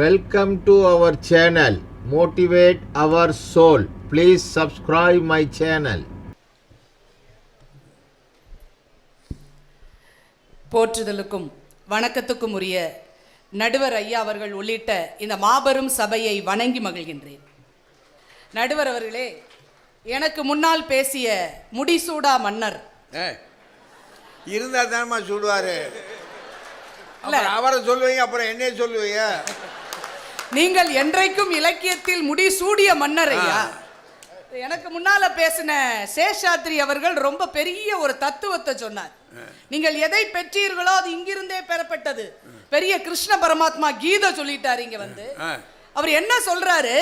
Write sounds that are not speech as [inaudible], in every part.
Welcome to our channel. Motivate Our Soul. Please subscribe my channel. போற்றுதலுக்கும் வணக்கத்துக்கும் உரிய நடுவர் ஐயா அவர்கள் உள்ளிட்ட இந்த மாபெரும் சபையை வணங்கி மகிழ்கின்றேன். நடுவர் அவர்களே எனக்கு முன்னால் பேசிய முடிசூடா மன்னர். இருந்தா தானம்மா சொல்லுவாரு அவரை சொல்லுவீங்க அப்புறம் என்னைய சொல்லுவீங்க? நீங்கள் என்றைக்கும் இலக்கியத்தில் முடிசூடிய மன்னர் ஐயா எனக்கு முன்னால பேசின சேஷாத்ரி அவர்கள் ரொம்ப பெரிய ஒரு தத்துவத்தை சொன்னார். நீங்கள் எதை பெற்றீர்களோ அது இங்கிருந்தே பெறப்பட்டது. பெரிய கிருஷ்ண பரமாத்மா கீதை சொல்லிட்டாரு இங்க வந்து. அவர் என்ன சொல்றாரு?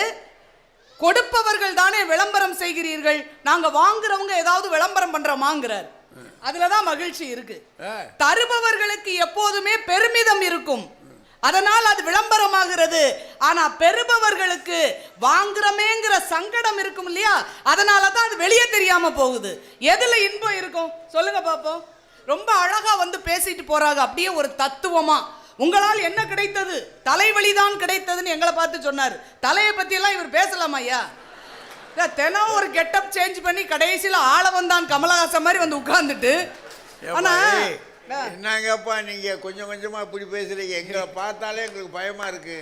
கொடுப்பவர்கள் தானே விளம்பரம் செய்கிறீர்கள் நாங்க வாங்குறவங்க ஏதாவது விளம்பரம் பண்றோமாங்கிறார். அதுலதான் மகிழ்ச்சி இருக்கு. தருபவர்களுக்கு எப்போதுமே பெருமிதம் இருக்கும். அதனால் அது விளம்பரமாகிறது. ஆனா பெறுபவர்களுக்கு வாங்குறமேங்கிற சங்கடம் இருக்கும் இல்லையா? அதனால தான் அது வெளியே தெரியாம போகுது. எதுல இன்பம் இருக்கும்? சொல்லுங்க பாப்போம். ரொம்ப அழகா வந்து பேசிட்டு போறாங்க. அப்படியே ஒரு தத்துவமா. உங்களால் என்ன கிடைத்தது? தலைவலிதான் கிடைத்ததுன்னு எங்களை பார்த்து சொன்னார். தலையை பத்தி எல்லாம் இவர் பேசலாமா ஐயா? தினம் ஒரு கெட்டப் சேஞ்ச் பண்ணி கடைசியில ஆளவந்தான் கமலஹாசன் மாதிரி வந்து உட்கார்ந்துட்டு. ஆனா ஏப்பா, ஏய், என்னங்கப்பா நீங்க? கொஞ்சம் கொஞ்சமா இப்படி பேசுறீங்க. எங்களை பார்த்தாலே எங்களுக்கு பயமா இருக்கு.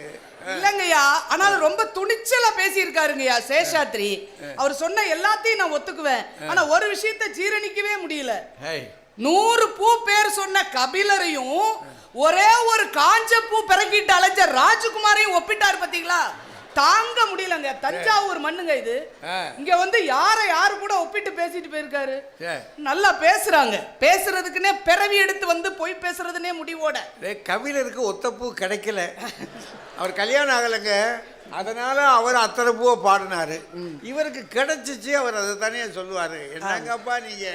இல்லைங்கய்யா ஆனால் ரொம்ப துணிச்சலா பேசியிருக்காருங்கய்யா சேஷாத்ரி. அவர் சொன்ன எல்லாத்தையும் நான் ஒத்துக்குவேன். ஆனா ஒரு விஷயத்தை ஜீரணிக்கவே முடியல. நூறு பூ பேர் சொன்ன கபிலரையும் ஒரே ஒரு காஞ்ச பூ பிறக்கிட்டு அலைஞ்ச ராஜகுமாரையும் ஒப்பிட்டாரு பாத்தீங்களா? தாங்க முடியலங்க தஞ்சாவூர் மண்ணுங்க இது. இங்க வந்து யாரை யாரு கூட ஒப்பிட்டு பேசிட்டு போயிருக்காரு? நல்லா பேசுறாங்க. பேசுறதுக்குன்னே பிறவி எடுத்து வந்து பொய் பேசுறதுனே முடிவோட. டேய், கபிலருக்கு ஒத்தப்பூ கிடைக்கல. அவர் கல்யாணம் ஆகலைங்க. அதனால அவர் அத்தனை பூவை பாடினாரு. இவருக்கு கிடைச்சிச்சு அவர் அதை தானே சொல்லுவாரு. என்னங்கப்பா நீங்க?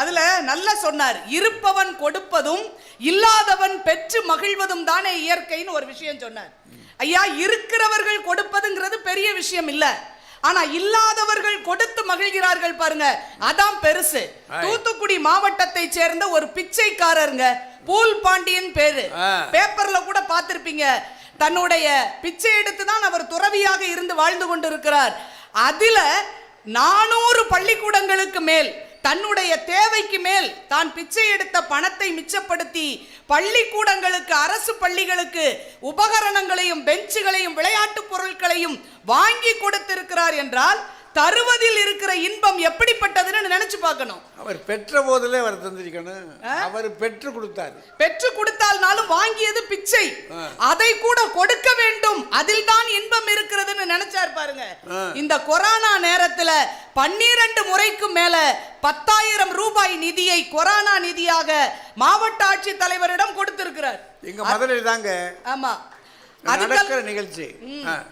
அதுல நல்லா சொன்னார். இருப்பவன் கொடுப்பதும் இல்லாதவன் பெற்று மகிழ்வதும் தானே இயற்கைன்னு ஒரு விஷயம் சொன்னார். ஐயா இருக்கிறவர்கள் கொடுப்பதுங்கிறது பெரிய விஷயம் இல்ல. ஆனா இல்லாதவர்கள் கொடுத்து மகிழ்கிறார்கள் பாருங்க. அதான் பெருசு. தூத்துக்குடி மாவட்டத்தை சேர்ந்த ஒரு பிச்சைக்காரருங்க பூல் பாண்டியன் பேரு. பேப்பர்ல கூட பார்த்திருப்பீங்க. தன்னுடைய பிச்சை எடுத்து தான் அவர் துறவியாக இருந்து வாழ்ந்து கொண்டிருக்கிறார். அதுல நானூறு பள்ளிக்கூடங்களுக்கு மேல் தன்னுடைய தேவைக்கு மேல் தான் பிச்சை எடுத்த பணத்தை மிச்சப்படுத்தி பள்ளிக்கூடங்களுக்கு அரசு பள்ளிகளுக்கு உபகரணங்களையும் பெஞ்சுகளையும் விளையாட்டு பொருட்களையும் வாங்கி கொடுத்திருக்கிறார் என்றால் தருவதில் இருக்கிற இன்பம் எப்படிப்பட்டதுன்னு நினைச்சு பார்க்கணும். அவர் பெற்ற போதிலே அவர் தந்திருக்கணும். அவர் பெற்று கொடுத்தாரு. பெற்று கொடுத்தால்னாலும் வாங்கியது பிச்சை. அதை கூட கொடுக்க வேண்டும். அதில் தான் இன்பம் இருக்கிறதுன்னு நினைச்சார் பாருங்க. இந்த கொரோனா நேரத்துல பன்னிரண்டு முறைக்கும் மேல பத்தாயிரம் ரூபாய் நிதியை கொரோனா நிதியாக மாவட்ட ஆட்சித் தலைவரிடம் கொடுத்திருக்கிறார். எங்க மதுரை தாங்க. ஆமா. நடக்கிற நிகழ்ச்சி.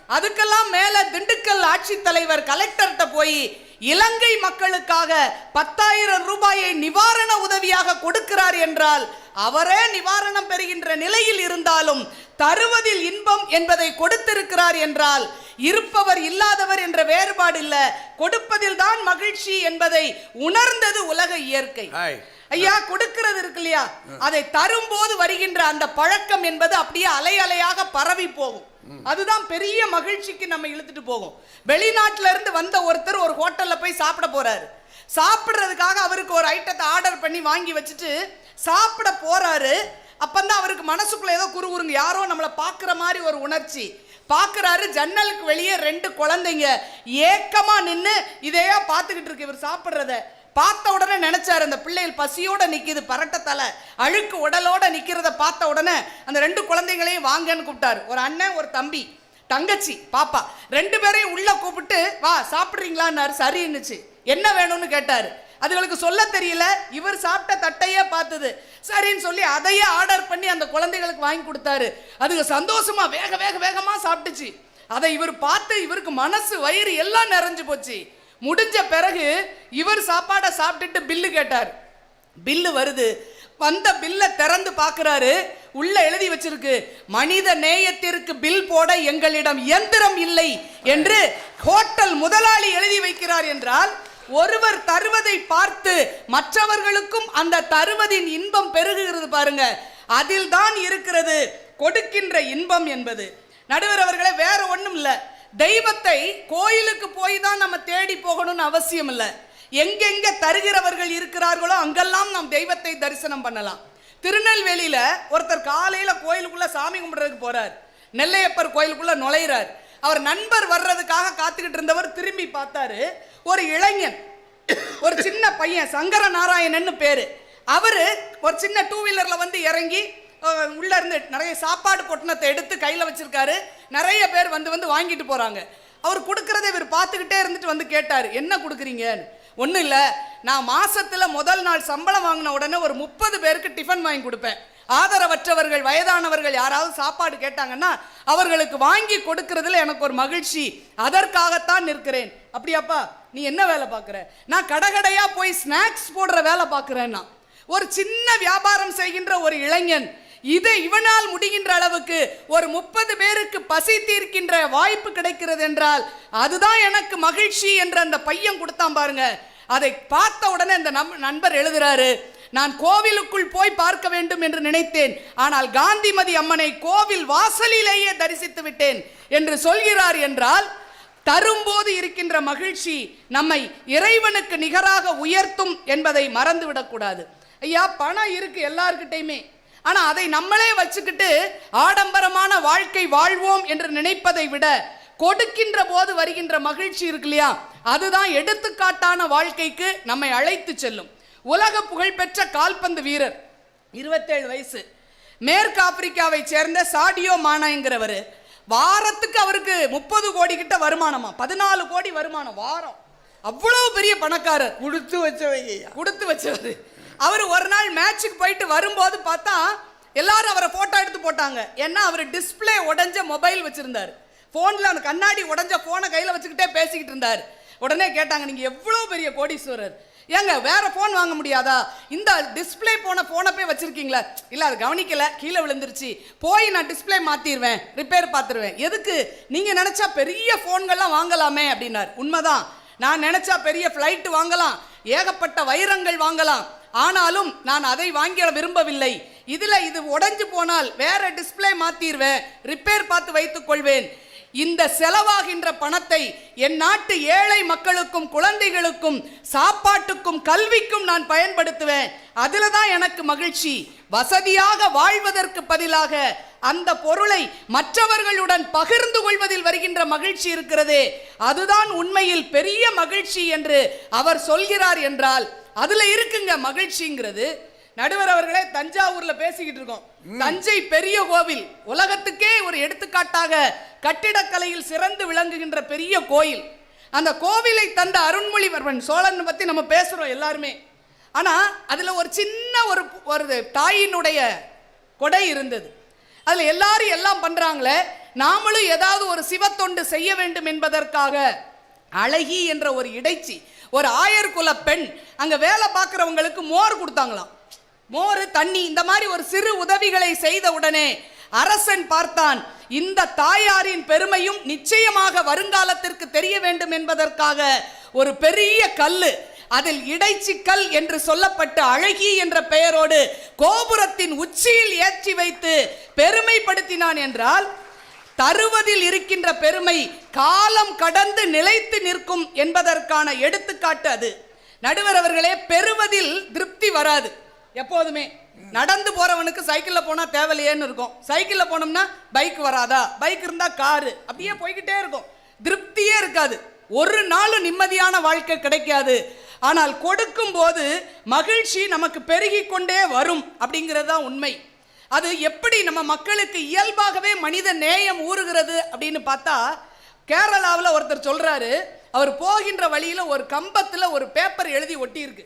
அதுக்கெல்லாம் மேல திண்டுக்கல் ஆட்சித் தலைவர் கலெக்டர்கிட்ட போய் இலங்கை மக்களுக்காக பத்தாயிரம் ரூபாயை நிவாரண உதவியாக கொடுக்கிறார் என்றால் அவரே நிவாரணம் பெறுகின்ற நிலையில் இருந்தாலும் தருவதில் இன்பம் என்பதை கொடுத்திருக்கிறார் என்றால் இருப்பவர் இல்லாதவர் என்ற வேறுபாடு இல்ல கொடுப்பதில் தான் மகிழ்ச்சி என்பதை உணர்ந்தது உலக இயற்கை. ஐயா கொடுக்கிறது இருக்கு இல்லையா? அதை தரும்போது வருகின்ற அந்த பழக்கம் என்பது அப்படியே அலை அலையாக பரவி போகும். அதுதான் பெரிய மகிழ்ச்சிக்கு நம்ம இழுத்துட்டு போகும். வெளிநாட்டுல இருந்து வந்த ஒருத்தர் ஒரு ஹோட்டல்ல போய் சாப்பிட போறாரு. சாப்பிடுறதுக்காக அவருக்கு ஒரு ஐட்டத்தை ஆர்டர் பண்ணி வாங்கி வச்சுட்டு சாப்பிட போறாரு. அப்பந்தான் அவருக்கு மனசுக்குள்ள ஏதோ குறுகுறுங்க யாரோ நம்மளை பார்க்குற மாதிரி ஒரு உணர்ச்சி. பார்க்குறாரு ஜன்னலுக்கு வெளியே ரெண்டு குழந்தைங்க. ஏக்கமா நின்று இதையா பார்த்துக்கிட்டு இருக்கு இவர் சாப்பிட்றத. பார்த்த உடனே நினைச்சார் அந்த பிள்ளைகள் பசியோட நிற்கிது பரட்ட தலை அழுக்கு உடலோட நிற்கிறத பார்த்த உடனே அந்த ரெண்டு குழந்தைங்களையும் வாங்கன்னு கூப்பிட்டாரு. ஒரு அண்ணன் ஒரு தம்பி தங்கச்சி பாப்பா. ரெண்டு பேரையும் உள்ள கூப்பிட்டு வா சாப்பிட்றீங்களான்னாரு. சரின்னுச்சு என்ன வேணும்னு கேட்டார். அதுகளுக்கு சொல்ல தெரியல. இவர் சாப்பிட்ட தட்டையே பார்த்தது. சரின்னு சொல்லி அதையே ஆர்டர் பண்ணி அந்த குழந்தைகளுக்கு வாங்கி கொடுத்தாரு. அதுங்க சந்தோஷமா வேக வேக வேகமா சாப்பிட்டுச்சு. அதை இவர் பார்த்து இவருக்கு மனசு வயிறு எல்லாம் நிறைஞ்சு போச்சு. முடிஞ்ச பிறகு இவர் சாப்பாடை சாப்பிட்டுட்டு பில்லு கேட்டார். பில்லு வருது. வந்த பில்லை திறந்து பார்க்குறாரு. உள்ள எழுதி வச்சிருக்கு மனித நேயத்திற்கு பில் போட எங்களிடம் இயந்திரம் இல்லை என்று ஹோட்டல் முதலாளி எழுதி வைக்கிறார் என்றால் ஒருவர் தருவதை பார்த்து மற்றவர்களுக்கும் அந்த தருவதின் இன்பம் பெருகுகிறது பாருங்க. அதில் தான் இருக்கிறது கொடுக்கின்ற இன்பம் என்பது. நடுவர் அவர்களே வேற ஒன்றும் இல்லை தெய்வத்தை கோயிலுக்கு போய் தான் நம்ம தேடி போகணும்னு அவசியம் இல்லை. எங்கெங்க தருகிறவர்கள் இருக்கிறார்களோ அங்கெல்லாம் நாம் தெய்வத்தை தரிசனம் பண்ணலாம். திருநெல்வேலியில ஒருத்தர் காலையில கோயிலுக்குள்ள சாமி கும்பிடுறதுக்கு போறார். நெல்லையப்பர் கோயிலுக்குள்ள நுழையிறார். அவர் நண்பர் வர்றதுக்காக காத்துக்கிட்டு இருந்தவர் திரும்பி பார்த்தாரு. ஒரு இளைஞன் ஒரு சின்ன பையன் சங்கர நாராயணன்னு பேரு. அவரு ஒரு சின்ன டூ வீலர்ல வந்து இறங்கி உள்ளே இருந்து நிறைய சாப்பாடு பொட்டணத்தை எடுத்து கையில் வச்சுருக்காரு. நிறைய பேர் வந்து வந்து வாங்கிட்டு போகிறாங்க அவர் கொடுக்குறத இவர் பார்த்துக்கிட்டே இருந்துட்டு வந்து கேட்டார் என்ன கொடுக்குறீங்கன்னு? ஒன்றும் இல்லை. நான் மாதத்தில் முதல் நாள் சம்பளம் வாங்கின உடனே ஒரு முப்பது பேருக்கு டிஃபன் வாங்கி கொடுப்பேன். ஆதரவற்றவர்கள் வயதானவர்கள் யாராவது சாப்பாடு கேட்டாங்கன்னா அவர்களுக்கு வாங்கி கொடுக்கறதுல எனக்கு ஒரு மகிழ்ச்சி. அதற்காகத்தான் நிற்கிறேன். அப்படியாப்பா நீ என்ன வேலை பார்க்குற? நான் கடைகடையா போய் ஸ்நாக்ஸ் போடுற வேலை பார்க்குறேன்னா ஒரு சின்ன வியாபாரம் செய்கின்ற ஒரு இளைஞன் இது இவனால் முடிகின்ற அளவுக்கு ஒரு முப்பது பேருக்கு பசி தீர்க்கின்ற வாய்ப்பு கிடைக்கிறது என்றால் அதுதான் எனக்கு மகிழ்ச்சி என்று அந்த பையன் கொடுத்தான் பாருங்க. அதை பார்த்த உடனே அந்த நம்- நண்பர் எழுதுறாரு நான் கோவிலுக்குள் போய் பார்க்க வேண்டும் என்று நினைத்தேன். ஆனால் காந்திமதி அம்மனை கோவில் வாசலிலேயே தரிசித்து விட்டேன். என்று சொல்கிறார் என்றால் தரும்போது இருக்கின்ற மகிழ்ச்சி நம்மை இறைவனுக்கு நிகராக உயர்த்தும் என்பதை மறந்துவிடக்கூடாது. ஐயா பணம் இருக்கு எல்லார்கிட்டையுமே. ஆனா அதை நம்மளே வச்சுக்கிட்டு ஆடம்பரமான வாழ்க்கை வாழ்வோம் என்று நினைப்பதை விட கொடுக்கின்ற போது வருகின்ற மகிழ்ச்சி இருக்கு இல்லையா? அதுதான் எடுத்துக்காட்டான வாழ்க்கைக்கு நம்மை அழைத்து செல்லும். உலக புகழ்பெற்ற கால்பந்து வீரர் இருபத்தேழு வயசு. மேற்கு ஆப்பிரிக்காவை சேர்ந்த சாடியோ மானாங்கிறவர் வாரத்துக்கு அவருக்கு முப்பது கோடி கிட்ட வருமானமா? பதினாலு கோடி வருமானம் வாரம். அவ்வளவு பெரிய பணக்காரர். கொடுத்து வச்சவங்க கொடுத்து வச்சவர். அவர் ஒரு நாள் மேட்சுக்கு போயிட்டு வரும்போது பார்த்தா எல்லாரும் அவரை ஃபோட்டோ எடுத்து போட்டாங்க. ஏன்னா அவர் டிஸ்பிளே உடஞ்ச மொபைல் வச்சுருந்தார். ஃபோனில் அந்த கண்ணாடி உடஞ்ச ஃபோனை கையில் வச்சுக்கிட்டே பேசிக்கிட்டு இருந்தார். உடனே கேட்டாங்க நீங்கள் எவ்வளோ பெரிய கோடீஸ்வரர்? ஏங்க வேறு ஃபோன் வாங்க முடியாதா? இந்த டிஸ்பிளே போன ஃபோனை போய் வச்சுருக்கீங்களா? இல்லை அது கவனிக்கலை. கீழே விழுந்துருச்சு. போய் நான் டிஸ்பிளே மாற்றிடுவேன் ரிப்பேர் பார்த்துருவேன் எதுக்கு? நீங்கள் நினச்சா பெரிய ஃபோன்கள்லாம் வாங்கலாமே அப்படின்னார். உண்மைதான். நான் நினச்சா பெரிய ஃப்ளைட்டு வாங்கலாம். ஏகப்பட்ட வைரங்கள் வாங்கலாம். ஆனாலும் நான் அதை வாங்கிட விரும்பவில்லை. இதில் இது உடைஞ்சு போனால் வேற டிஸ்பிளே மாற்றிடுவேன் ரிப்பேர் பார்த்து வைத்துக் கொள்வேன். இந்த செலவாகின்ற பணத்தை என் நாட்டு ஏழை மக்களுக்கும் குழந்தைகளுக்கும் சாப்பாட்டுக்கும் கல்விக்கும் நான் பயன்படுத்துவேன். அதில் தான் எனக்கு மகிழ்ச்சி. வசதியாக வாழ்வதற்கு பதிலாக அந்த பொருளை மற்றவர்களுடன் பகிர்ந்து கொள்வதில் வருகின்ற மகிழ்ச்சி இருக்கிறதே. அதுதான் உண்மையில் பெரிய மகிழ்ச்சி என்று அவர் சொல்கிறார் என்றால் அதுல இருக்குங்க மகிழ்ச்சிங்கிறது. நடுவர் அவர்களே தஞ்சாவூர்ல பேசிக்கிட்டு இருக்கோம். தஞ்சை பெரிய கோவில் உலகத்துக்கே ஒரு எடுத்துக்காட்டாக கட்டிடக்கலையில் சிறந்து விளங்குகின்ற பெரிய கோயில். அந்த கோவிலை தந்த அருண்மொழிவர்மன் சோழன் பத்தி நம்ம பேசுறோம் எல்லாருமே. ஆனா அதுல ஒரு சின்ன ஒரு ஒரு தாயினுடைய கொடை இருந்தது. அதுல எல்லாரும் எல்லாம் பண்றாங்களே நாமளும் ஏதாவது ஒரு சிவத்தொண்டு செய்ய வேண்டும் என்பதற்காக அழகி என்ற ஒரு இடைச்சி ஒரு ஆயர்குல பெண் அங்கே வேலை பார்க்குறவங்களுக்கு மோர் கொடுத்தாங்களாம். மோர் தண்ணி இந்த மாதிரி ஒரு சிறு உதவிகளை செய்த உடனே அரசன் பார்த்தான் இந்த தாயாரின் பெருமையும் நிச்சயமாக வருங்காலத்திற்கு தெரிய வேண்டும் என்பதற்காக ஒரு பெரிய கல்லு அதில் இடைச்சிக்கல் என்று சொல்லப்பட்ட அழகி என்ற பெயரோடு கோபுரத்தின் உச்சியில் ஏற்றி வைத்து பெருமைப்படுத்தினான் என்றால் தருவதில் இருக்கின்ற பெருமை காலம் கடந்து நிலைத்து நிற்கும் என்பதற்கான எடுத்துக்காட்டு அது. நடுவர் அவர்களே பெறுவதில் திருப்தி வராது. எப்போதுமே நடந்து போறவனுக்கு சைக்கிள்ல போனா தேவையில்லையேன்னு இருக்கும். சைக்கிள்ல போனோம்னா பைக் வராதா? பைக் இருந்தா காரு. அப்படியே போய்கிட்டே இருக்கும். திருப்தியே இருக்காது. ஒரு நாளும் நிம்மதியான வாழ்க்கை கிடைக்காது. ஆனால் கொடுக்கும் போது மகிழ்ச்சி நமக்கு பெருகி கொண்டே வரும். அப்படிங்கிறது தான் உண்மை. அது எப்படி நம்ம மக்களுக்கு இயல்பாகவே மனித நேயம் ஊறுகிறது அப்படின்னு பார்த்தா கேரளாவில் ஒருத்தர் சொல்கிறாரு அவர் போகின்ற வழியில் ஒரு கம்பத்தில் ஒரு பேப்பர் எழுதி ஒட்டியிருக்கு.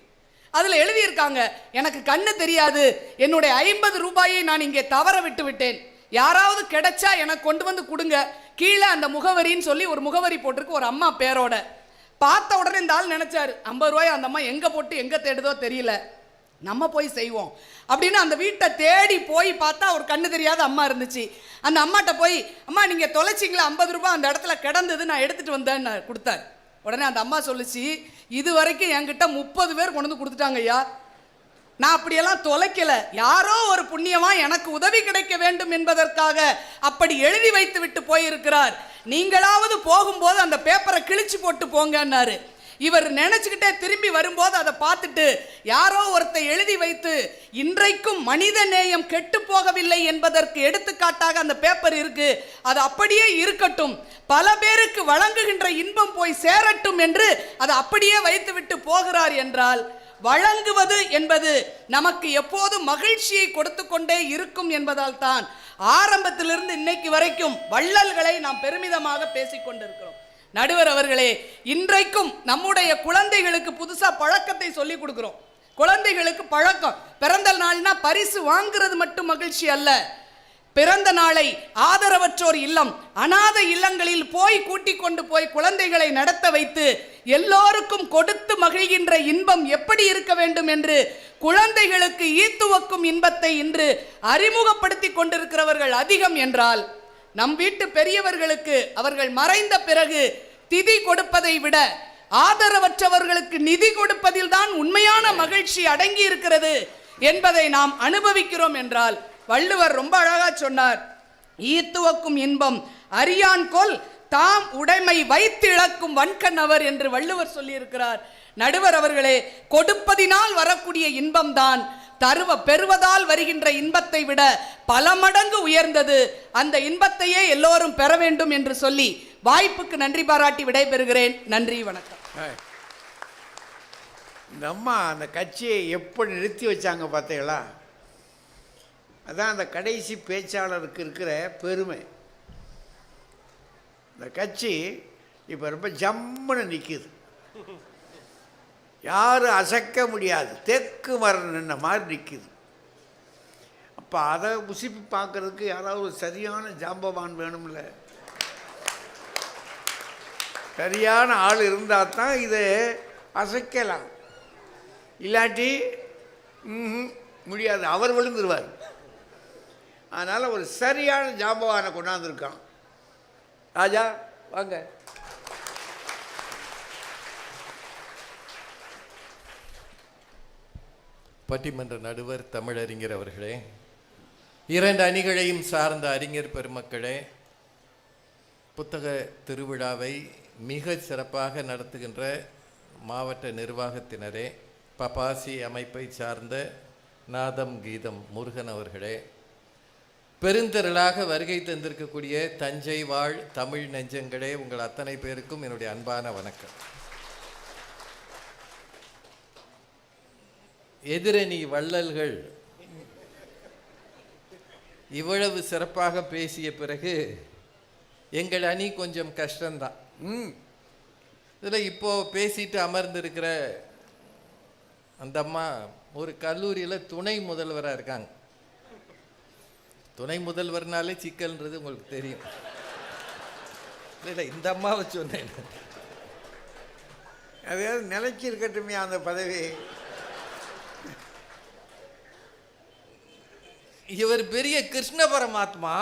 அதில் எழுதியிருக்காங்க எனக்கு கண்ணு தெரியாது என்னுடைய ஐம்பது ரூபாயை நான் இங்கே தவற விட்டு விட்டேன். யாராவது கிடைச்சா எனக்கு கொண்டு வந்து கொடுங்க. கீழே அந்த முகவரின்னு சொல்லி ஒரு முகவரி போட்டிருக்கு ஒரு அம்மா பேரோட. பார்த்த உடனே இந்த ஆள் நினச்சாரு ஐம்பது ரூபாய் அந்த அம்மா எங்கே போட்டு எங்கே தேடுதோ தெரியல. நம்ம போய் செய்வோம். அப்படின்னு அந்த வீட்டை தேடி போய் பார்த்தா ஒரு கண்ணு தெரியாத அம்மா இருந்துச்சு. அந்த அம்மாட்ட போய் அம்மா நீங்கள் தொலைச்சிங்களா? ஐம்பது ரூபா அந்த இடத்துல கிடந்தது நான் எடுத்துகிட்டு வந்தேன்னு கொடுத்தாரு. உடனே அந்த அம்மா சொல்லுச்சு இது வரைக்கும் என்கிட்ட முப்பது பேர் கொண்டு வந்து கொடுத்துட்டாங்க ஐயா நான் அப்படியெல்லாம் தொலைக்கல. யாரோ ஒரு புண்ணியமா எனக்கு உதவி கிடைக்க வேண்டும் என்பதற்காக அப்படி எழுதி வைத்து விட்டு போயிருக்கிறார். நீங்களாவது போகும்போது அந்த பேப்பரை கிழிச்சு போட்டு போங்கன்னாரு. இவர் நினைச்சுக்கிட்டே திரும்பி வரும்போது அதை பார்த்துட்டு யாரோ ஒருத்தர் எழுதி வைத்து இன்றைக்கும் மனித நேயம் கெட்டு போகவில்லை என்பதற்கு எடுத்துக்காட்டாக அந்த பேப்பர் இருக்கு. அது அப்படியே இருக்கட்டும். பல பேருக்கு வழங்குகின்ற இன்பம் போய் சேரட்டும் என்று அதை அப்படியே வைத்துவிட்டு போகிறார் என்றால் வழங்குவது என்பது நமக்கு எப்போதும் மகிழ்ச்சியை கொடுத்து கொண்டே இருக்கும் என்பதால் தான் ஆரம்பத்திலிருந்து இன்னைக்கு வரைக்கும் வள்ளல்களை நாம் பெருமிதமாக பேசிக்கொண்டிருக்கிறோம். நடுவர் அவர்களே இன்றைக்கும் நம்முடைய குழந்தைகளுக்கு புதுசாக பழக்கத்தை சொல்லிக் கொடுக்குறோம். குழந்தைகளுக்கு பழக்கம். பிறந்த நாள்னா பரிசு வாங்குறது மட்டும் மகிழ்ச்சி அல்ல. பிறந்த நாளை ஆதரவற்றோர் இல்லம் அநாத இல்லங்களில் போய் கூட்டிக் கொண்டு போய் குழந்தைகளை நடத்த வைத்து எல்லோருக்கும் கொடுத்து மகிழ்கின்ற இன்பம் எப்படி இருக்க வேண்டும் என்று குழந்தைகளுக்கு ஈத்துவக்கும் இன்பத்தை இன்று அறிமுகப்படுத்தி கொண்டிருக்கிறவர்கள் அதிகம் என்றால் நம் வீட்டு பெரியவர்களுக்கு அவர்கள் மறைந்த பிறகு திதி கொடுப்பதை விட ஆதரவற்றவர்களுக்கு நிதி கொடுப்பதில் தான் உண்மையான மகிழ்ச்சி அடங்கி இருக்கிறது என்பதை நாம் அனுபவிக்கிறோம் என்றால் வள்ளுவர் ரொம்ப அழகா சொன்னார் ஈத்துவக்கும் இன்பம் அரியான் கொல் தாம் உடைமை வைத்து இழக்கும் வன்கண்ணவர் என்று வள்ளுவர் சொல்லியிருக்கிறார். நடுவர் அவர்களே கொடுப்பதினால் வரக்கூடிய இன்பம்தான். தருவ பெறுவதால் வருகின்ற இன்பத்தை விட பல மடங்கு உயர்ந்தது. அந்த இன்பத்தையே எல்லோரும் பெற வேண்டும் என்று சொல்லி வாய்ப்புக்கு நன்றி பாராட்டி விடைபெறுகிறேன். நன்றி வணக்கம். ஏய். இந்த அம்மா அந்த கட்சியை எப்படி நிறுத்தி வச்சாங்க பார்த்தீங்களா? அதான் அந்த கடைசி பேச்சாளருக்கு இருக்கிற பெருமை. இந்த கட்சி இப்போ ரொம்ப ஜம்முன்னு நிற்கிது யாரும் அசைக்க முடியாது. தெற்கு மரம் நின்ன மாதிரி நிற்கிது அப்போ அதை உசிப்பி பார்க்கறதுக்கு யாராவது சரியான ஜாம்பவான் வேணும்ல. சரியான ஆள் இருந்தால் தான் இதை அசைக்கலாம். இல்லாட்டி முடியாது. அவர் விழுந்துருவார். அதனால் ஒரு சரியான ஜாம்பவானை கொண்டாந்துருக்கான். ராஜா வாங்க. பட்டிமன்ற நடுவர் தமிழறிஞர் அவர்களே இரண்டு அணிகளையும் சார்ந்த அறிஞர் பெருமக்களே புத்தக திருவிழாவை மிக சிறப்பாக நடத்துகின்ற மாவட்ட நிர்வாகத்தினரே பபாசி அமைப்பை சார்ந்த நாதம் கீதம் முருகன் அவர்களே பெருந்திரளாக வருகை தந்திருக்கக்கூடிய தஞ்சை வாழ் தமிழ் நெஞ்சங்களே உங்கள் அத்தனை பேருக்கும் என்னுடைய அன்பான வணக்கம். எதிரணி வள்ளல்கள். இவ்வளவு சிறப்பாக பேசிய பிறகு எங்கள் அணி கொஞ்சம் கஷ்டம்தான். ம். இதில் இப்போ பேசிட்டு அமர்ந்திருக்கிற அந்த அம்மா ஒரு கல்லூரியில் துணை முதல்வராக இருக்காங்க. துணை முதல்வர்னாலே சிக்கல்ன்றது உங்களுக்கு தெரியும். இல்லை இல்லை இந்த அம்மாவை சொன்னேன். அதாவது நிலைச்சி இருக்கட்டுமே அந்த பதவி. இவர் பெரிய கிருஷ்ண பரமாத்மா.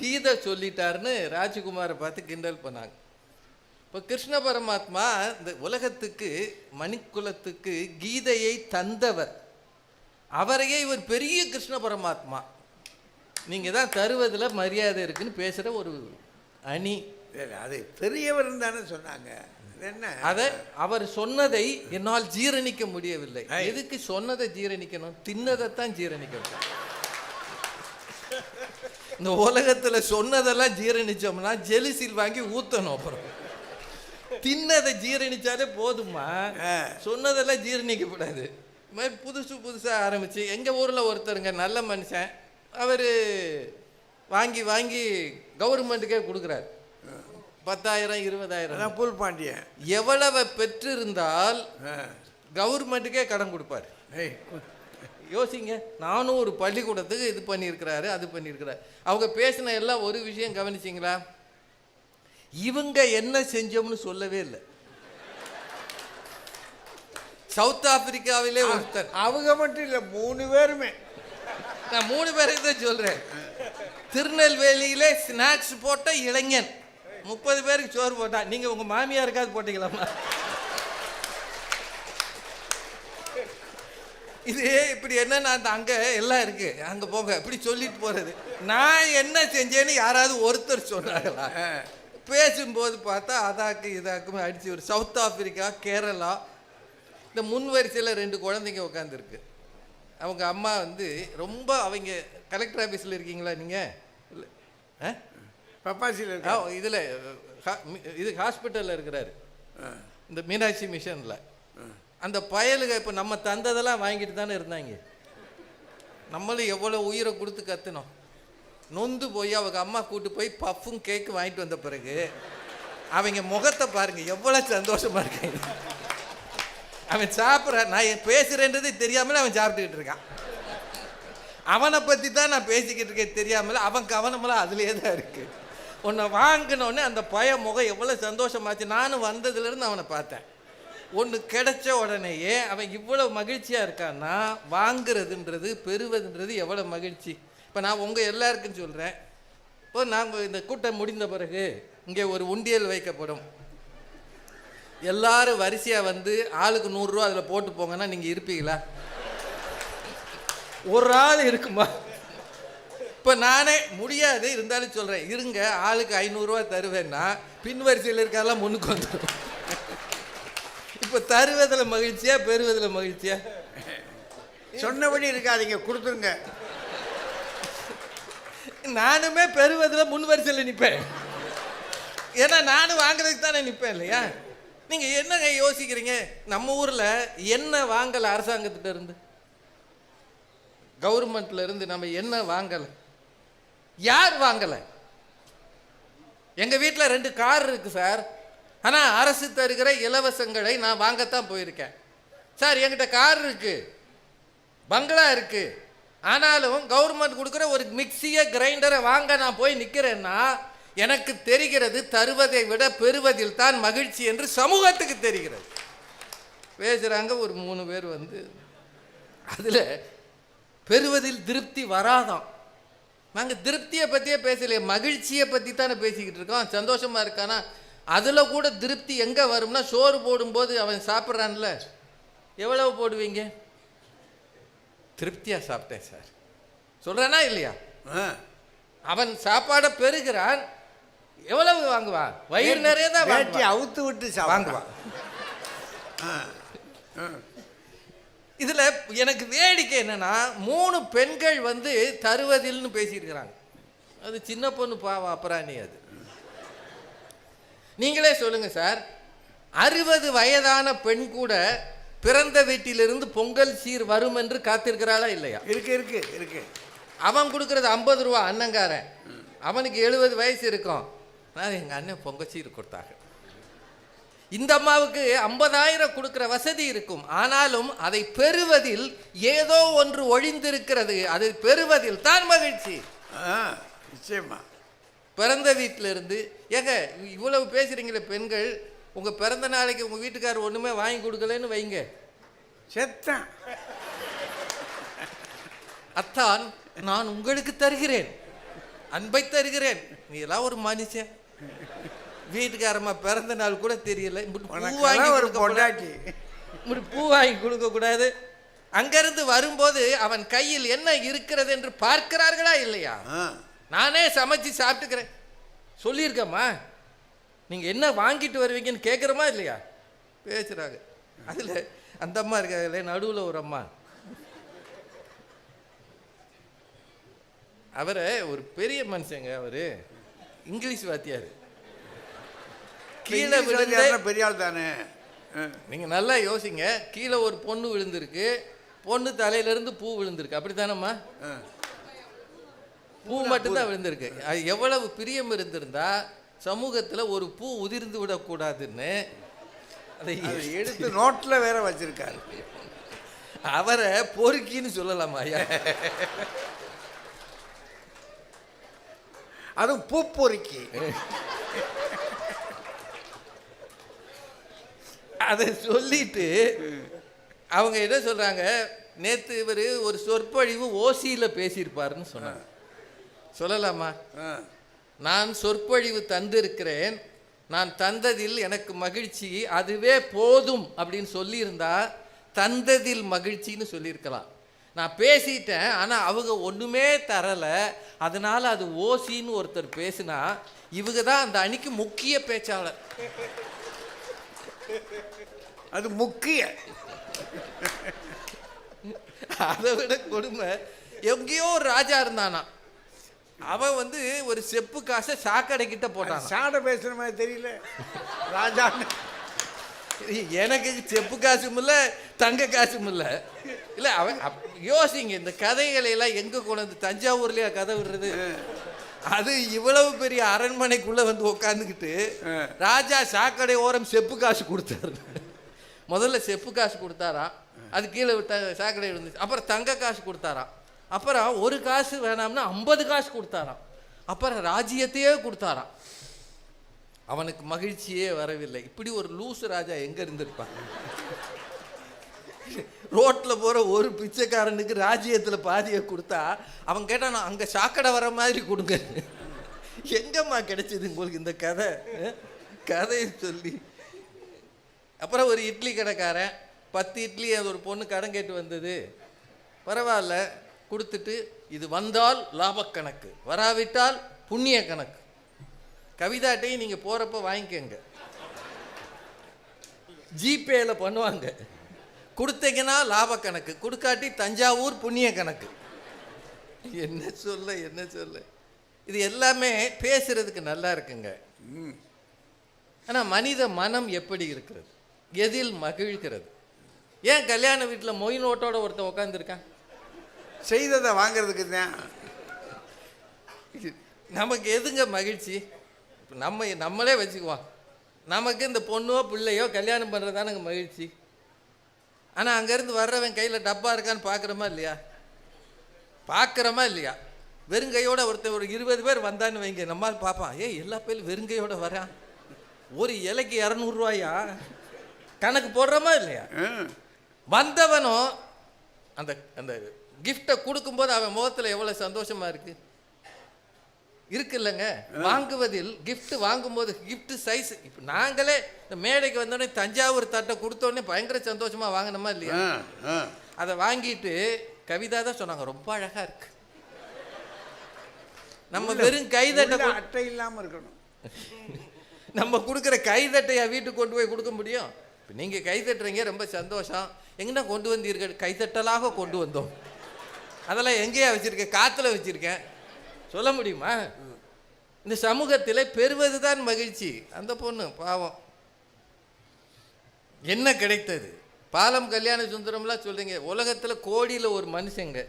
கீதை சொல்லிட்டாருன்னு ராஜகுமாரை பார்த்து கிண்டல் பண்ணாங்க. இப்போ கிருஷ்ண பரமாத்மா இந்த உலகத்துக்கு மணிக்குலத்துக்கு கீதையை தந்தவர். அவரையே இவர் பெரிய கிருஷ்ண பரமாத்மா. நீங்கள் தான் தருவதில் மரியாதை இருக்குன்னு பேசுகிற ஒரு அணி. அது பெரியவர் தானே சொன்னாங்க. அது என்ன? அதை அவர் சொன்னதை என்னால் ஜீரணிக்க முடியவில்லை. எதுக்கு சொன்னதை ஜீரணிக்கணும்? தின்னதைத்தான் ஜீரணிக்கணும். இந்த உலகத்துல சொன்னதெல்லாம் ஜீரணிச்சோம்னா ஜெலிசில் வாங்கி ஊத்தணும் அப்புறம். தின்னதை ஜீரணிச்சாலே போதுமா. சொன்னதெல்லாம் ஜீரணிக்கப்படாது. இது மாதிரி புதுசு புதுசா ஆரம்பிச்சு எங்க ஊர்ல ஒருத்தருங்க நல்ல மனுஷன் அவரு வாங்கி வாங்கி கவர்மெண்ட்டுக்கே கொடுக்குறாரு. பத்தாயிரம் இருபதாயிரம். புல் பாண்டியன். எவ்வளவு பெற்றிருந்தால். கவர்மெண்ட்டுக்கே கடன் கொடுப்பாரு. ஏய், யோசிங்க நானும் ஒரு பள்ளிக்கூடத்துக்கு இது பண்ணியிருக்கிறாரு அது பண்ணியிருக்கிறாரு. அவங்க பேசின எல்லாம் ஒரு விஷயம் கவனிச்சிங்களா? இவங்க என்ன செஞ்சோம்னு சொல்லவே இல்லை. சவுத் ஆப்பிரிக்காவிலே ஒருத்தர். அவங்க மட்டும் இல்லை மூணு பேருமே. நான் மூணு பேருக்கு தான் சொல்றேன். திருநெல்வேலியிலே ஸ்நாக்ஸ் போட்ட இளைஞன். முப்பது பேருக்கு சோறு போட்டான். நீங்க உங்க மாமியாருக்காவது போட்டீங்களாமா இது இப்படி என்னன்னா அந்த அங்கே எல்லாம் இருக்கு. அங்கே போங்க. இப்படி சொல்லிட்டு போகிறது நான் என்ன செஞ்சேன்னு யாராவது ஒருத்தர் சொன்னாங்களா? பேசும்போது பார்த்தா அதாக்கு இதாக்குமே அடிச்சு ஒரு சவுத் ஆப்பிரிக்கா கேரளா. இந்த முன் வரிசையில் ரெண்டு குழந்தைங்க உட்காந்துருக்கு அவங்க அம்மா வந்து ரொம்ப அவங்க கலெக்டர் ஆஃபீஸில் இருக்கீங்களா நீங்கள் இல்லை. ஆ? பப்பாசியில் இதுல இது ஹாஸ்பிட்டல்ல இருக்கிறாரு. இந்த மீனாட்சி மிஷன்ல. அந்த பயலுக இப்போ நம்ம தந்ததெல்லாம் வாங்கிட்டு தானே இருந்தாங்க. நம்மளும் எவ்வளோ உயிரை கொடுத்து கத்துனோம். நொந்து போய் அவங்க அம்மா கூட்டு போய் பஃப்பும் கேக்கு வாங்கிட்டு வந்த பிறகு அவங்க முகத்தை பாருங்க எவ்வளோ சந்தோஷமா இருக்காங்க. அவன் சாப்பிட்ற நான் என் பேசுறேன்றதே தெரியாமல் அவன் சாப்பிட்டுக்கிட்டு இருக்கான். அவனை பற்றி தான் நான் பேசிக்கிட்டு இருக்கேன் தெரியாமல் அவன் கவனமெல்லாம் அதுலேயே தான் இருக்கு. உன்னை வாங்கினோடனே அந்த பய முகம் எவ்வளோ சந்தோஷமாச்சு. நானும் வந்ததுலேருந்து அவனை பார்த்தேன். ஒன்று கிடைச்ச உடனேயே அவன் இவ்வளோ மகிழ்ச்சியாக இருக்கான்னா வாங்குறதுன்றது பெறுவதுன்றது எவ்வளோ மகிழ்ச்சி. இப்போ நான் உங்கள் எல்லாருக்கும் சொல்கிறேன் இப்போ நாங்கள் இந்த கூட்டம் முடிந்த பிறகு இங்கே ஒரு உண்டியல் வைக்கப்படும். எல்லாரும் வரிசையாக வந்து ஆளுக்கு நூறுரூவா அதில் போட்டு போங்கன்னா நீங்கள் இருப்பீங்களா? ஒரு ஆள் இருக்குமா? இப்போ நானே முடியாது இருந்தாலும் சொல்கிறேன் இருங்க ஆளுக்கு ஐநூறுரூவா தருவேன்னா பின் வரிசையில் இருக்காலாம் முன்னுக்கு வந்துடும் இப்போ தருவதில் மகிழ்ச்சியா பெறுவதில் மகிழ்ச்சியா? சொன்னபடி இருக்காதீங்க கொடுத்துருங்க. நானுமே பெறுவதில் முன் வரிசையில் நிற்பேன். ஏன்னா நானும் வாங்குறதுக்கு தானே நிற்பேன் இல்லையா? நீங்கள் என்னங்க யோசிக்கிறீங்க? நம்ம ஊரில் என்ன வாங்கலை அரசாங்கத்திட்ட இருந்து? கவர்மெண்ட்ல இருந்து நம்ம என்ன வாங்கலை? யார் வாங்கலை? எங்க வீட்டில் ரெண்டு கார் இருக்கு சார். ஆனால் அரசு தருகிற இலவசங்களை நான் வாங்கத்தான் போயிருக்கேன். சார் என்கிட்ட கார் இருக்கு. பங்களா இருக்கு. ஆனாலும் கவர்மெண்ட் கொடுக்குற ஒரு மிக்சியை கிரைண்டரை வாங்க நான் போய் நிற்கிறேன்னா எனக்கு தெரிகிறது தருவதை விட பெறுவதில் தான் மகிழ்ச்சி என்று சமூகத்துக்கு தெரிகிறது. பேசுகிறாங்க ஒரு மூணு பேர் வந்து. அதில் பெறுவதில் திருப்தி வராதான் நாங்கள் திருப்தியை பற்றியே பேசலையே மகிழ்ச்சியை பற்றி தானே பேசிக்கிட்டு இருக்கோம். சந்தோஷமாக இருக்கானா? அதில் கூட திருப்தி எங்கே வரும்னா சோறு போடும்போது அவன் சாப்பிட்றான்ல. எவ்வளவு போடுவீங்க? திருப்தியாக சாப்பிட்டேன் சார். சொல்கிறேனா இல்லையா. அவன் சாப்பாடை பெறுகிறான் எவ்வளவு வாங்குவான் வயிறு நிறைய தான் வேட்டி. அவுத்து விட்டு வாங்குவான் இதுல எனக்கு வேடிக்கை என்னன்னா மூணு பெண்கள் வந்து தருவதில்னு பேசியிருக்கிறாங்க. அது சின்ன பொண்ணு பாவம் அப்புறாணி அது. நீங்களே சொல்லுங்க சார். அறுபது வயதான பெண் கூட பிறந்த வீட்டிலிருந்து பொங்கல் சீர் வரும் என்று காத்திருக்கிறாளா இல்லையா? இருக்கு இருக்கு இருக்கு. அவன் கொடுக்கறது ஐம்பது ரூபா அண்ணங்காரன். அவனுக்கு எழுபது வயசு இருக்கும். நான் எங்கள் அண்ணன் பொங்கச்சீர் கொடுத்தாங்க. இந்த அம்மாவுக்கு ஐம்பதாயிரம் கொடுக்கிற வசதி இருக்கும். ஆனாலும் அதை பெறுவதில் ஏதோ ஒன்று ஒழிந்திருக்கிறது. அதை பெறுவதில் தான் மகிழ்ச்சி. நிச்சயமா. பிறந்த வீட்டில இருந்து ஏங்க இவ்வளவு பேசுறீங்களே பெண்கள் உங்க பிறந்த நாளைக்கு உங்க வீட்டுக்காரர் ஒண்ணுமே வாங்கி கொடுக்கலன்னு வைங்க. செத்தான். அத்தான் நான் உங்களுக்கு தருகிறேன். அன்பை தருகிறேன். நீ எல்லாம் ஒரு மனுஷன். வீட்டுக்காரம்மா பிறந்த நாள் கூட தெரியல. பூ வாங்கி ஒரு. பொண்டாட்டி. இப்படி பூ வாங்கி கொடுக்க கூடாது அங்கிருந்து வரும்போது அவன் கையில் என்ன இருக்கிறது என்று பார்க்கிறார்களா இல்லையா? நானே சமைச்சு சாப்பிட்டுக்கிறேன். சொல்லியிருக்கேம்மா. நீங்க என்ன வாங்கிட்டு வருவீங்கன்னு கேட்குறோமா இல்லையா? பேசுறாங்க. அதுல அந்த அம்மா இருக்காங்களே நடுவுல ஒரு அம்மா. அவரை ஒரு பெரிய மனுஷங்க அவரு. இங்கிலீஷ் வாத்தியார். கீழே விழுந்து பெரிய ஆள் தானே? ஆ. நீங்க நல்லா யோசிங்க. கீழே ஒரு பொண்ணு விழுந்திருக்கு. பொண்ணு தலையில இருந்து பூ விழுந்திருக்கு. அப்படித்தானம்மா? ஆ. பூ மட்டும்தான் விழுந்திருக்கு. அது எவ்வளவு பிரியம் இருந்திருந்தா சமூகத்துல ஒரு பூ உதிர்ந்து விடக்கூடாதுன்னு அதை எடுத்து நோட்ல வேற வச்சிருக்காரு. அவரை பொறுக்கின்னு சொல்லலாமா ஐயா? அதுவும் பூ பொறுக்கி. அதை சொல்லிட்டு அவங்க என்ன சொல்றாங்க? நேத்து இவர் ஒரு சொற்பொழிவு ஓசியில பேசியிருப்பாருன்னு சொன்னாங்க. சொல்லலாமா. நான் சொற்பொழிவு தந்திருக்கிறேன். நான் தந்ததில் எனக்கு மகிழ்ச்சி அதுவே போதும் அப்படின்னு சொல்லியிருந்தா தந்ததில் மகிழ்ச்சின்னு சொல்லியிருக்கலாம். நான் பேசிட்டேன் ஆனால் அவங்க ஒன்றுமே தரலை. அதனால அது ஓசின்னு ஒருத்தர் பேசினா இவங்க தான் அந்த அணிக்கு முக்கிய பேச்சாளர். அது முக்கிய. அதை விட கொடுமை. எங்கேயோ ஒரு ராஜா இருந்தானா? அவன் வந்து ஒரு செப்பு காசை சாக்கடை கிட்ட போட்டான். சாட பேசுற மாதிரி தெரியல. ராஜா எனக்கு செப்பு காசும் இல்லை தங்க காசும் இல்லை. இல்லை அவன் யோசிங்க இந்த கதைகளை எல்லாம் எங்கே கொண்டு வந்து தஞ்சாவூர்லயா கதை விடுறது? அது இவ்வளவு பெரிய அரண்மனைக்குள்ள வந்து உட்காந்துக்கிட்டு ராஜா சாக்கடை ஓரம் செப்பு காசு கொடுத்தாரு. முதல்ல செப்பு காசு கொடுத்தாராம் அது கீழே விட்ட சாக்கடை இருந்துச்சு அப்புறம் தங்க காசு கொடுத்தாராம் அப்புறம் ஒரு காசு வேணாம்னா ஐம்பது காசு கொடுத்தாராம். அப்புறம் ராஜ்யத்தையே கொடுத்தாராம். அவனுக்கு மகிழ்ச்சியே வரவில்லை. இப்படி ஒரு லூசு ராஜா எங்க இருந்திருப்பான்? ரோட்டில் போகிற ஒரு பிச்சைக்காரனுக்கு ராஜ்யத்தில் பாதியை கொடுத்தா அவன் கேட்டான் "நான் அங்கே சாக்கடை வர மாதிரி கொடுங்க. எங்கம்மா கிடைச்சிது உங்களுக்கு இந்த கதை? கதையை சொல்லி. அப்புறம் ஒரு இட்லி கடைக்காரன் பத்து இட்லி அது ஒரு பொண்ணு கடன் கேட்டு வந்தது. பரவாயில்ல கொடுத்துட்டு இது வந்தால் லாபக்கணக்கு வராவிட்டால் புண்ணிய கணக்கு கவிதாட்டையும் நீங்கள் போகிறப்ப வாங்கிக்கோங்க. ஜிபேயில் பண்ணுவாங்க. கொடுத்தீங்கன்னா லாப கணக்கு கொடுக்காட்டி தஞ்சாவூர் புண்ணிய கணக்கு என்ன சொல்ல என்ன சொல்ல. இது எல்லாமே பேசுறதுக்கு நல்லா இருக்குங்க. ஆனால் மனித மனம் எப்படி இருக்கிறது? எதில் மகிழ்கிறது? ஏன் கல்யாண வீட்டில் மொய் நோட்டோட ஒருத்தன் உட்காந்துருக்கான் செய்ததை வாங்குறதுக்கு தான். நமக்கு எதுங்க மகிழ்ச்சி? இப்ப நம்ம நம்மளே வச்சுக்குவோம். நமக்கு இந்த பொண்ணோ பிள்ளையோ கல்யாணம் பண்ணுறது தானங்க மகிழ்ச்சி. ஆனால் அங்கேருந்து வர்றவன் கையில் டப்பா இருக்கான்னு பார்க்குறோமா இல்லையா? பார்க்குறோமா இல்லையா? வெறுங்கையோட ஒருத்தன் ஒரு இருபது பேர் வந்தான்னு வைங்க. நம்மால் பார்ப்பான் ஏய் எல்லா பேரும் வெறுங்கையோட வரான். ஒரு இலைக்கு இரநூறுவாயா கணக்கு போடுறோமா இல்லையா? வந்தவனும் அந்த அந்த கிஃப்டை கொடுக்கும்போது அவன் முகத்தில் எவ்வளோ சந்தோஷமா இருக்கு? இருக்கு இல்லைங்க வாங்குவதில் gift வாங்கும்போது gift சைஸ் இப்போ நாங்களே இந்த மேடைக்கு வந்தோடனே தஞ்சாவூர் தட்டை கொடுத்தோடனே பயங்கர சந்தோஷமா வாங்கினோமா இல்லையா? அதை வாங்கிட்டு கவிதா தான் சொன்னாங்க ரொம்ப அழகா இருக்கு. நம்ம வெறும் கைதட்டை அட்டை இல்லாம இருக்கணும். [laughs] நம்ம கொடுக்குற கைதட்டையா வீட்டுக்கு கொண்டு போய் கொடுக்க முடியும்? இப்போ நீங்கள் கைதட்டுறீங்க ரொம்ப சந்தோஷம். எங்கன்னா கொண்டு வந்தீர்கள்? கைதட்டலாக கொண்டு வந்தோம். அதெல்லாம் எங்கேயா வச்சுருக்கேன்? காற்றுல வச்சுருக்கேன். சொல்ல முடியுமா? இந்த சமூகத்தில் பெறுவது தான் மகிழ்ச்சி. அந்த பொண்ணு பாவம். என்ன கிடைத்தது? பாலம் கல்யாண சுந்தரம்லாம் சொல்றீங்க. உலகத்தில் கோடியில் ஒரு மனுஷங்க.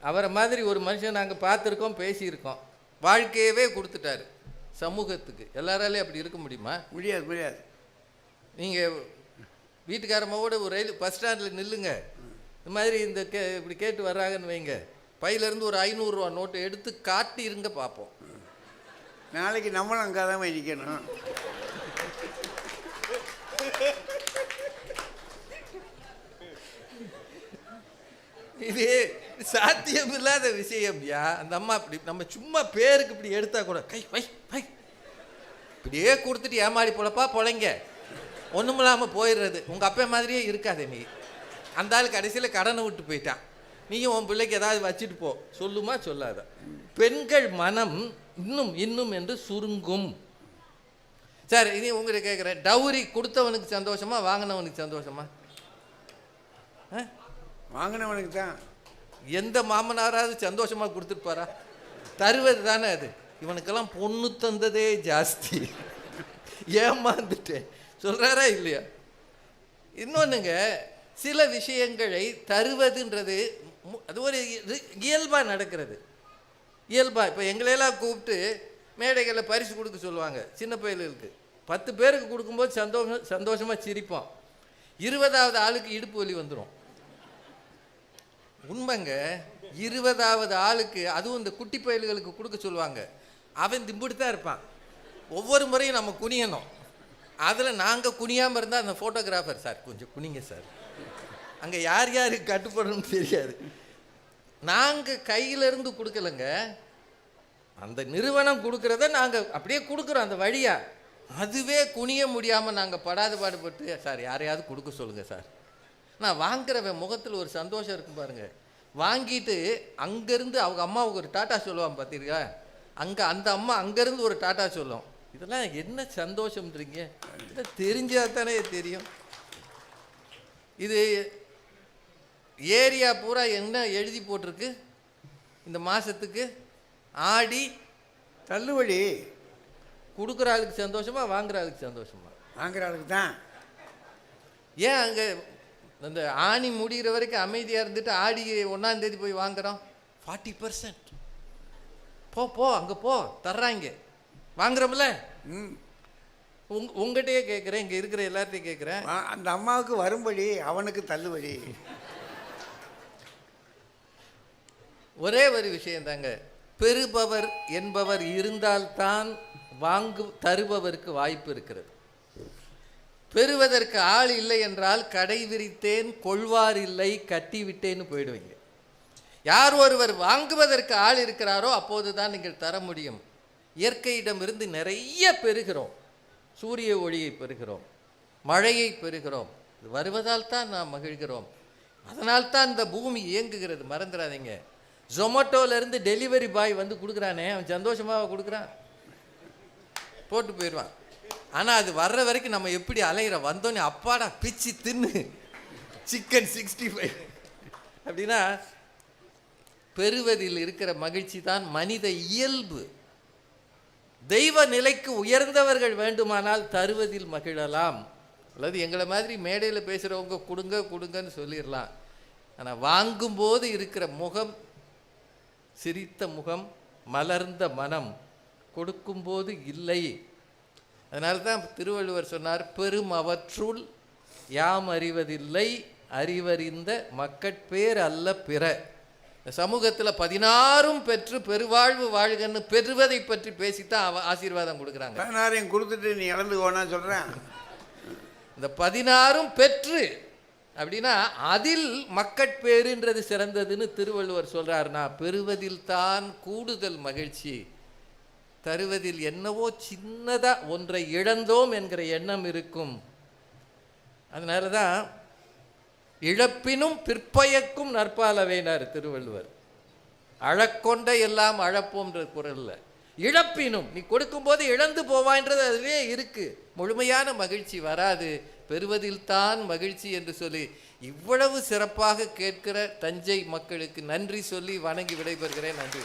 அவரை மாதிரி ஒரு மனுஷன் நாங்கள் பார்த்துருக்கோம் பேசியிருக்கோம். வாழ்க்கையவே கொடுத்துட்டாரு. சமூகத்துக்கு. எல்லாராலையும் அப்படி இருக்க முடியுமா? முடியாது முடியாது. நீங்கள் வீட்டுக்காரம்மாவோட ஒரு ரயில் பஸ் ஸ்டாண்டில் நில்லுங்க. இந்த மாதிரி இந்த கே இப்படி கேட்டு வர்றாங்கன்னு வைங்க. பையிலேருந்து ஒரு ஐநூறுரூவா நோட்டை எடுத்து காட்டி இருங்க பார்ப்போம் நாளைக்கு நம்மளும் அங்கே தான் போய் நிற்கணும் இது சாத்தியமில்லாத விஷயம்யா அந்த அம்மா அப்படி நம்ம சும்மா பேருக்கு இப்படி எடுத்தா கூட கை வை வை. இப்படியே கொடுத்துட்டு ஏமாடி பொழப்பா பொழைங்க. ஒன்றும் இல்லாமல் போயிடுறது. உங்கள் அப்பா மாதிரியே இருக்காதே நீ அந்த ஆள் கடைசியில் கடனை விட்டு போயிட்டான். நீயும் உன் பிள்ளைக்கு ஏதாவது வச்சுட்டு போ. சொல்லுமா சொல்லாத? பெண்கள் மனம் இன்னும் இன்னும் என்று சுருங்கும். சார் இனி உங்கள்கிட்ட கேட்குறேன் டவுரி கொடுத்தவனுக்கு சந்தோஷமா வாங்கினவனுக்கு சந்தோஷமா? வாங்கினவனுக்கு தான். எந்த மாமனாராவது சந்தோஷமா கொடுத்துருப்பாரா தருவது தானே அது. இவனுக்கெல்லாம் பொண்ணு தந்ததே ஜாஸ்தி. ஏமாந்துட்டேன். சொல்றாரா இல்லையா? இன்னொன்றுங்க சில விஷயங்களை தருவதுன்றது அது ஒரு இயல்பாக நடக்கிறது. இயல்பாக இப்போ எங்களையெல்லாம் கூப்பிட்டு மேடைகளில் பரிசு கொடுக்க சொல்லுவாங்க சின்ன பயலுக்கு பத்து பேருக்கு கொடுக்கும்போது சந்தோஷம் சந்தோஷமாக சிரிப்போம். இருபதாவது ஆளுக்கு இடுப்பு வலி வந்துடும் உண்மைங்க இருபதாவது ஆளுக்கு அதுவும் இந்த குட்டி பயல்களுக்கு கொடுக்க சொல்லுவாங்க. அவன் திம்பிட்டு தான் இருப்பான். ஒவ்வொரு முறையும் நம்ம குனியணும். அதில் நாங்கள் குனியாமல் இருந்தால் அந்த ஃபோட்டோகிராஃபர் சார் கொஞ்சம் குனிங்க சார். அங்கே யார் யாருக்கு கட்டுப்படணும்னு தெரியாது. நாங்கள் கையிலேருந்து கொடுக்கலங்க. அந்த நிறுவனம் கொடுக்குறத நாங்கள் அப்படியே கொடுக்குறோம் அந்த வழியாக அதுவே குனிய முடியாமல் நாங்கள் படாது பாடுபட்டு சார் யாரையாவது கொடுக்க சொல்லுங்கள் சார். நான் வாங்குறவன் முகத்தில் ஒரு சந்தோஷம் இருக்கும் பாருங்கள் வாங்கிட்டு அங்கேருந்து அவங்க அம்மாவுக்கு ஒரு டாட்டா சொல்லுவான் பார்த்தீங்களா அங்கே அந்த அம்மா அங்கேருந்து ஒரு டாட்டா சொல்லும். இதெல்லாம் என்ன சந்தோஷம்ன்றீங்க? இதை தெரிஞ்சால் தானே தெரியும். இது ஏரியா பூரா என்ன எழுதி போட்டிருக்கு? இந்த மாதத்துக்கு ஆடி தள்ளுபடி கொடுக்குற ஆளுக்கு சந்தோஷமா வாங்குற ஆளுக்கு சந்தோஷமா? வாங்குற ஆளுக்கு தான். ஏன் அங்கே அந்த ஆணி முடிகிற வரைக்கும் அமைதியாக இருந்துட்டு ஆடி ஒன்றாம் தேதி போய் வாங்குறோம்? ஃபார்ட்டி பர்சன்ட் போ போ அங்கே போ தர்றாங்க. வாங்குறோம்ல? ம். உங் உங்ககிட்டயே கேட்குறேன் இங்கே இருக்கிற எல்லார்ட்டையும் கேட்குறேன் அந்த அம்மாவுக்கு வரும்படி அவனுக்கு தள்ளுபடி. ஒரே ஒரு விஷயந்தாங்க. பெறுபவர் என்பவர் இருந்தால்தான் வாங்கு தருபவருக்கு வாய்ப்பு இருக்கிறது. பெறுவதற்கு ஆள் இல்லை என்றால் கடை விரித்தேன் கொள்வார் இல்லை கட்டிவிட்டேன்னு போயிடுவீங்க. யார் ஒருவர் வாங்குவதற்கு ஆள் இருக்கிறாரோ அப்போது தான் நீங்கள் தர முடியும். இயற்கையிடமிருந்து நிறைய பெறுகிறோம். சூரிய ஒளியை பெறுகிறோம். மழையை பெறுகிறோம். வருவதால் தான் நாம் மகிழ்கிறோம். அதனால் தான் இந்த பூமி இயங்குகிறது. மறந்துடாதீங்க. ஜொமேட்டோலேருந்து டெலிவரி பாய் வந்து கொடுக்குறானே அவன் சந்தோஷமாக கொடுக்குறான்? போட்டு போயிடுவான். ஆனால் அது வர்ற வரைக்கும் நம்ம எப்படி அலையிற? வந்தோன்னே அப்பாடா பிச்சு தின்னு. சிக்கன் சிக்ஸ்டி ஃபைவ் அப்படின்னா பெறுவதில் இருக்கிற மகிழ்ச்சி தான் மனித இயல்பு. தெய்வ நிலைக்கு உயர்ந்தவர்கள் வேண்டுமானால் தருவதில் மகிழலாம். அல்லது எங்களை மாதிரி மேடையில் பேசுகிறவங்க கொடுங்க கொடுங்கன்னு சொல்லிடலாம். ஆனால் வாங்கும்போது இருக்கிற முகம் சிரித்த முகம் மலர்ந்த மனம் கொடுக்கும்போது இல்லை. அதனால தான் திருவள்ளுவர் சொன்னார் பெரும் அவற்றுள் யாம் அறிவதில்லை அறிவறிந்த மக்கட்பேர் அல்ல பிற. சமூகத்தில் பதினாறும் பெற்று பெருவாழ்வு வாழ்கன்னு பெறுவதை பற்றி பேசித்தான் அவ ஆசீர்வாதம் கொடுக்குறாங்க. பதினாறையும் கொடுத்துட்டு நீ இழந்து போனா சொல்கிறேன் இந்த பதினாறும் பெற்று அப்படின்னா அதில் மக்கட்பேறுன்றது சிறந்ததுன்னு திருவள்ளுவர் சொல்கிறார்னா பெறுவதில் தான் கூடுதல் மகிழ்ச்சி. தருவதில் என்னவோ சின்னதாக ஒன்றை இழந்தோம் என்கிற எண்ணம் இருக்கும். அதனால தான் இழப்பினும் பிற்பயக்கும் நற்பாலவேனார் திருவள்ளுவர். அழக்கொண்ட எல்லாம் அழப்போம்ன்ற குரலில் இழப்பினும் நீ கொடுக்கும்போது இழந்து போவான்றது அதுவே இருக்குது முழுமையான மகிழ்ச்சி வராது. பெறுவதில்தான் மகிழ்ச்சி என்று சொல்லி இவ்வளவு சிறப்பாக கேட்கிற தஞ்சை மக்களுக்கு நன்றி சொல்லி வணங்கி விடைபெறுகிறேன். நன்றி.